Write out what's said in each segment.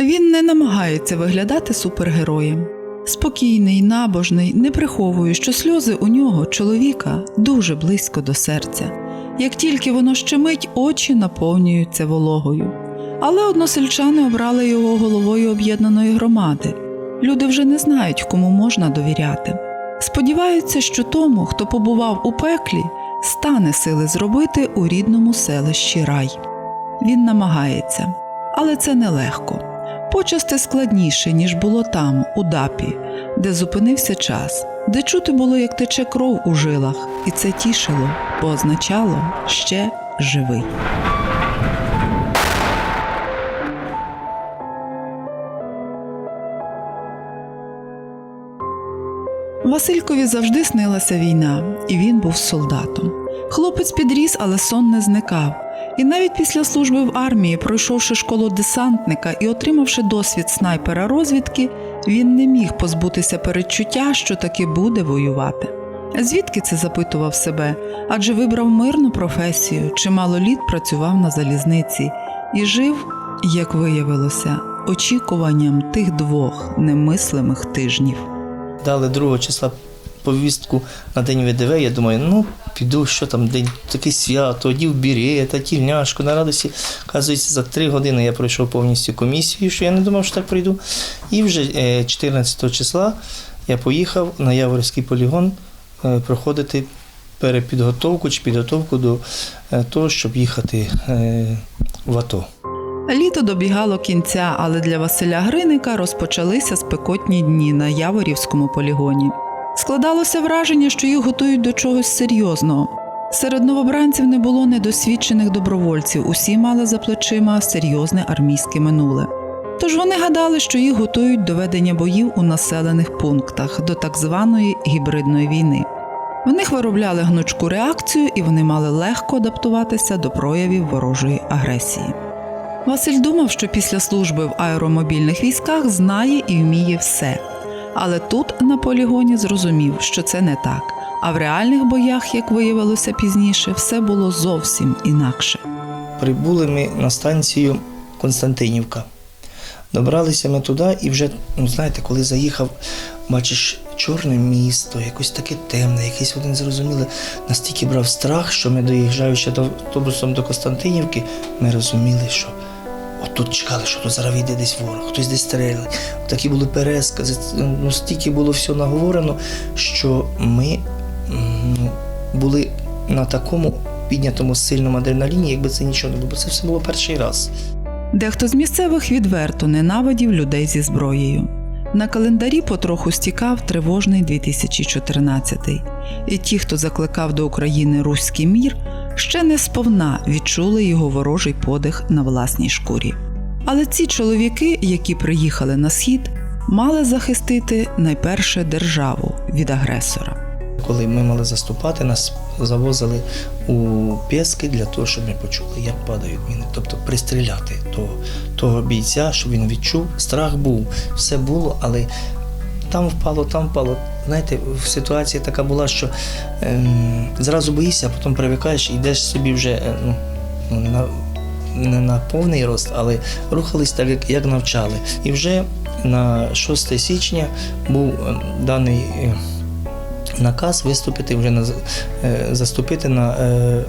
Він не намагається виглядати супергероєм. Спокійний, набожний, не приховує, що сльози у нього, чоловіка, дуже близько до серця. Як тільки воно щемить, очі наповнюються вологою. Але односельчани обрали його головою об'єднаної громади. Люди вже не знають, кому можна довіряти. Сподіваються, що тому, хто побував у пеклі, стане сили зробити у рідному селищі рай. Він намагається, але це нелегко. Почасти складніше, ніж було там, у дапі, де зупинився час, де чути було, як тече кров у жилах, і це тішило, бо означало ще живий. Василькові завжди снилася війна, і він був солдатом. Хлопець підріс, але сон не зникав. І навіть після служби в армії, пройшовши школу десантника і отримавши досвід снайпера розвідки, він не міг позбутися передчуття, що таки буде воювати. Звідки це запитував себе? Адже вибрав мирну професію, чимало літ працював на залізниці і жив, як виявилося, очікуванням тих двох немислимих тижнів. Дали 2 числа повістку на день ВДВ. Я думаю, ну піду, що там день, таке свято, одів бірета, тільняшку на радості. Оказується, за три години я пройшов повністю комісію, що я не думав, що так прийду. І вже е, 14 числа я поїхав на Яворівський полігон е, проходити перепідготовку чи підготовку до е, того, щоб їхати е, в АТО. Літо добігало кінця, але для Василя Гриника розпочалися спекотні дні на Яворівському полігоні. Складалося враження, що їх готують до чогось серйозного. Серед новобранців не було недосвідчених добровольців, усі мали за плечима серйозне армійське минуле. Тож вони гадали, що їх готують до ведення боїв у населених пунктах до так званої гібридної війни. В них виробляли гнучку реакцію і вони мали легко адаптуватися до проявів ворожої агресії. Василь думав, що після служби в аеромобільних військах знає і вміє все. Але тут на полігоні зрозумів, що це не так. А в реальних боях, як виявилося пізніше, все було зовсім інакше. Прибули ми на станцію Константинівка. Добралися ми туди, і вже, ну знаєте, коли заїхав, бачиш чорне місто, якось таке темне, якийсь один зрозуміле, настільки брав страх, що ми доїжджаючи до автобусом до Константинівки, ми розуміли, що отут чекали, що тут зараз вийде десь ворог, хтось десь стрелить. Такі були перескази, ну стільки було все наговорено, що ми ну, були на такому піднятому сильному адреналіні, якби це нічого не було, бо це все було перший раз. Дехто з місцевих відверто ненавидів людей зі зброєю. На календарі потроху стікав тривожний 2014 і ті, хто закликав до України руський мір, ще не сповна відчули його ворожий подих на власній шкурі. Але ці чоловіки, які приїхали на схід, мали захистити найперше державу від агресора. Коли ми мали заступати, нас завозили у Пєски для того, щоб ми почули, як падають міни. Тобто пристріляти того, того бійця, щоб він відчув. Страх був, все було, але там впало, там впало. Знаєте, ситуація така була, що ем, зразу боїшся, а потім привикаєш і йдеш собі вже е, ну, на, не на повний рост, але рухались так, як, як навчали. І вже на 6 січня був е, даний. е, наказ виступити вже на е, заступити на е,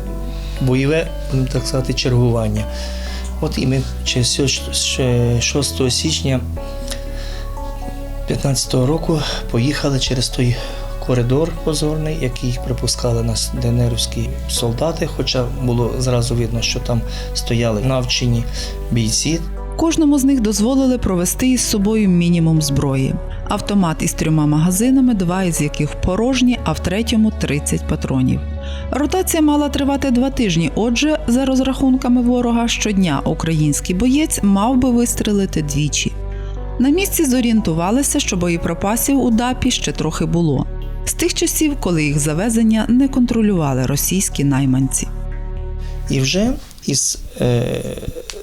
бойове, так сказати, чергування. От і ми ще 6 січня 15-го року поїхали через той коридор позорний, який припускали нас ДНРівські солдати, хоча було зразу видно, що там стояли навчені бійці. Кожному з них дозволили провести із собою мінімум зброї: автомат із трьома магазинами, два із яких порожні, а в третьому 30 патронів. Ротація мала тривати два тижні. Отже, за розрахунками ворога, щодня український боєць мав би вистрелити двічі. На місці зорієнтувалися, що боєприпасів у ДАПі ще трохи було. З тих часів, коли їх завезення не контролювали російські найманці. І вже із, е,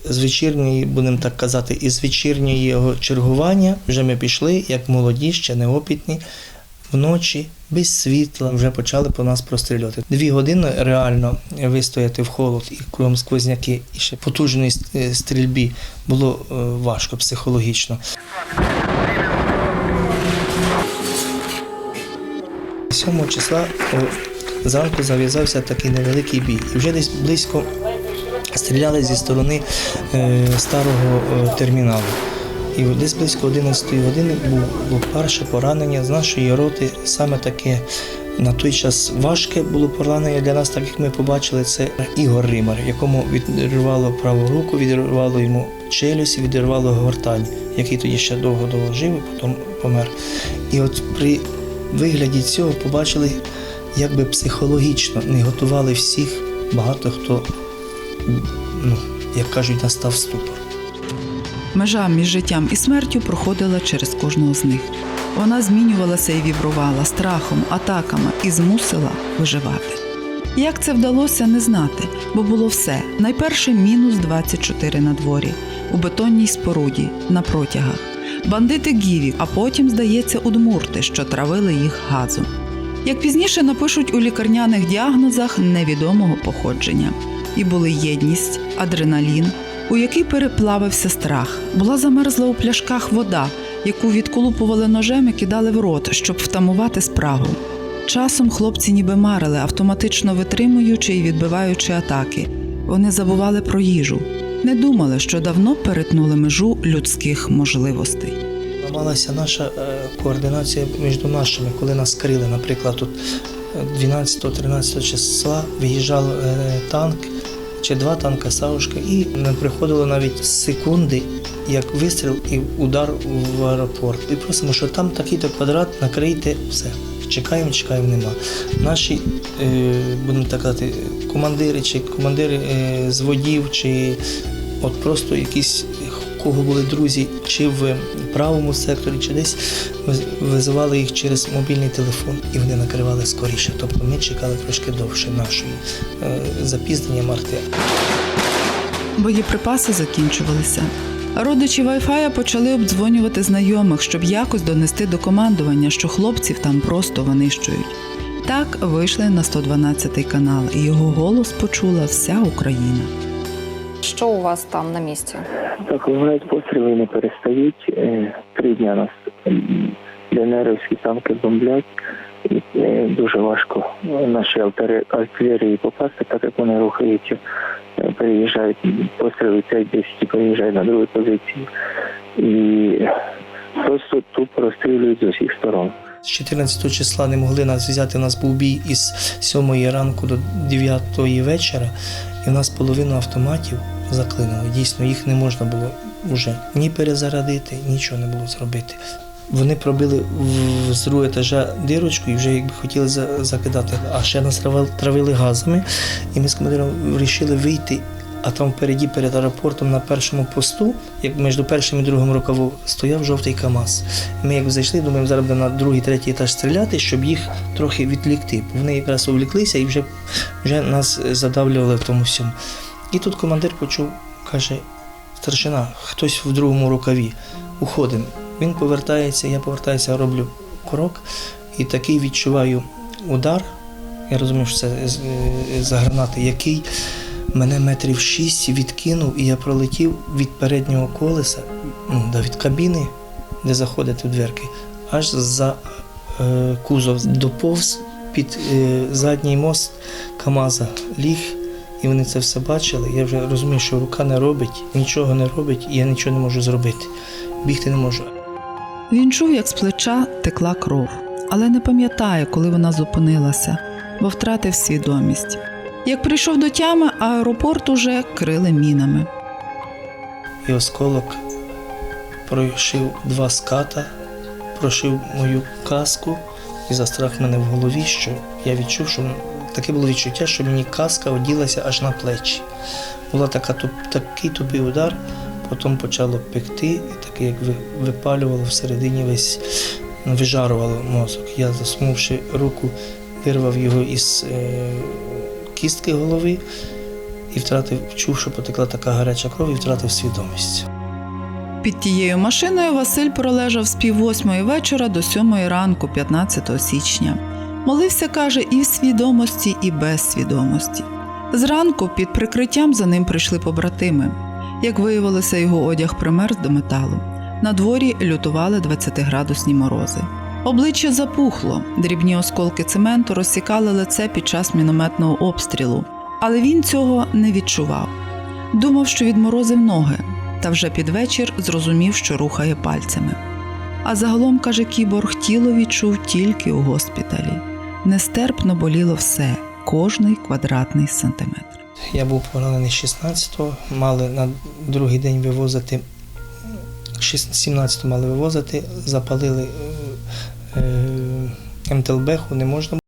з вечірньої, будемо так казати, із вечірнього чергування вже ми пішли, як молоді, ще неопітні, вночі, без світла, вже почали по нас прострілювати. Дві години реально вистояти в холод і кругом сквозняки, і ще потужної е, стрільбі було е, важко психологічно. 7 числа зранку зав'язався такий невеликий бій. І вже десь близько стріляли зі сторони е, старого терміналу. І десь близько 11 години було перше поранення з нашої роти. Саме таке на той час важке було поранення для нас, так як ми побачили, це Ігор Римар, якому відірвало праву руку, відірвало йому челюсть, відірвало гортань, який тоді ще довго-довго жив, і потім помер. І от при вигляді цього побачили, як би психологічно не готували всіх, багато хто, ну, як кажуть, настав ступор. Межа між життям і смертю проходила через кожного з них. Вона змінювалася і вібрувала страхом, атаками і змусила виживати. Як це вдалося, не знати, бо було все. Найперше мінус 24 на дворі, у бетонній споруді, на протягах, бандити гіві, а потім, здається, удмурти, що травили їх газом. Як пізніше напишуть у лікарняних діагнозах невідомого походження. І були єдність, адреналін, у який переплавився страх. Була замерзла у пляшках вода, яку відколупували ножем і кидали в рот, щоб втамувати спрагу. Часом хлопці ніби марили, автоматично витримуючи і відбиваючи атаки. Вони забували про їжу, не думали, що давно перетнули межу людських можливостей. Ламалася наша е, координація між нашими, коли нас крили, наприклад, тут 12-13 числа виїжджав е, танк чи два танка Саушка, і не приходило навіть секунди, як вистріл і удар в аеропорт. І просимо, що там такий-то квадрат, накрийте все. Чекаємо, чекаємо, нема. Наші, е, будемо так казати, командири чи командири е, з водів, чи от просто якісь кого були друзі, чи в правому секторі, чи десь визивали їх через мобільний телефон, і вони накривали скоріше. Тобто ми чекали трошки довше нашої е, запізнення арти. Боєприпаси закінчувалися. Родичі Wi-Fi почали обдзвонювати знайомих, щоб якось донести до командування, що хлопців там просто винищують. Так вийшли на 112 канал, і його голос почула вся Україна. Що у вас там на місці? Так, лунають постріли не перестають. Е, Три дня нас ДНРівські танки бомблять. І е, дуже важко наші артилери- артилерії попасти, так як вони рухаються, е, переїжджають, постріли 5-10 і переїжджають на другу позицію. І просто тупо розстрілюють з усіх сторон. З 14 числа не могли нас взяти. У нас був бій із 7 ранку до 9 вечора, і в нас половину автоматів заклинило. Дійсно, їх не можна було вже ні перезарядити, нічого не було зробити. Вони пробили з другого етажа дирочку і вже якби хотіли закидати. А ще нас травили, газами, і ми з командиром вирішили вийти. А там впереді перед аеропортом на першому посту, як між першим і другим рукавом, стояв жовтий КАМАЗ. Ми як зайшли, думаємо, зараз будемо на другий, третій етаж стріляти, щоб їх трохи відлікти. Вони якраз увліклися і вже, вже нас задавлювали в тому всьому. І тут командир почув, каже, старшина, хтось в другому рукаві, уходимо. Він повертається, я повертаюся, роблю крок і такий відчуваю удар. Я розумію, що це е, за гранати, який мене метрів шість відкинув, і я пролетів від переднього колеса, ну, від кабіни, де заходять у дверки, аж за е, кузов доповз під е, задній мост КАМАЗа ліг. І вони це все бачили. Я вже розумію, що рука не робить, нічого не робить, і я нічого не можу зробити. Бігти не можу. Він чув, як з плеча текла кров, але не пам'ятає, коли вона зупинилася, бо втратив свідомість. Як прийшов до тями, аеропорт уже крили мінами. І осколок прошив два ската, прошив мою каску і застрах мене в голові, що я відчув, що таке було відчуття, що мені каска оділася аж на плечі. Була така, такий тупий удар, потім почало пекти, і таке як випалювало всередині весь, ну, вижарувало мозок. Я, засмувши руку, вирвав його із е, кістки голови і втратив, чув, що потекла така гаряча кров і втратив свідомість. Під тією машиною Василь пролежав з пів восьмої вечора до сьомої ранку, 15 січня. Молився, каже, і в свідомості, і без свідомості. Зранку під прикриттям за ним прийшли побратими. Як виявилося, його одяг примерз до металу. На дворі лютували 20-градусні морози. Обличчя запухло, дрібні осколки цементу розсікали лице під час мінометного обстрілу, але він цього не відчував. Думав, що відморозив ноги, та вже під вечір зрозумів, що рухає пальцями. А загалом, каже кіборг, тіло відчув тільки у госпіталі. Нестерпно боліло все, кожний квадратний сантиметр. Я був поранений 16-го, мали на другий день вивозити, 17-го мали вивозити, запалили е, е, МТЛБХу, не можна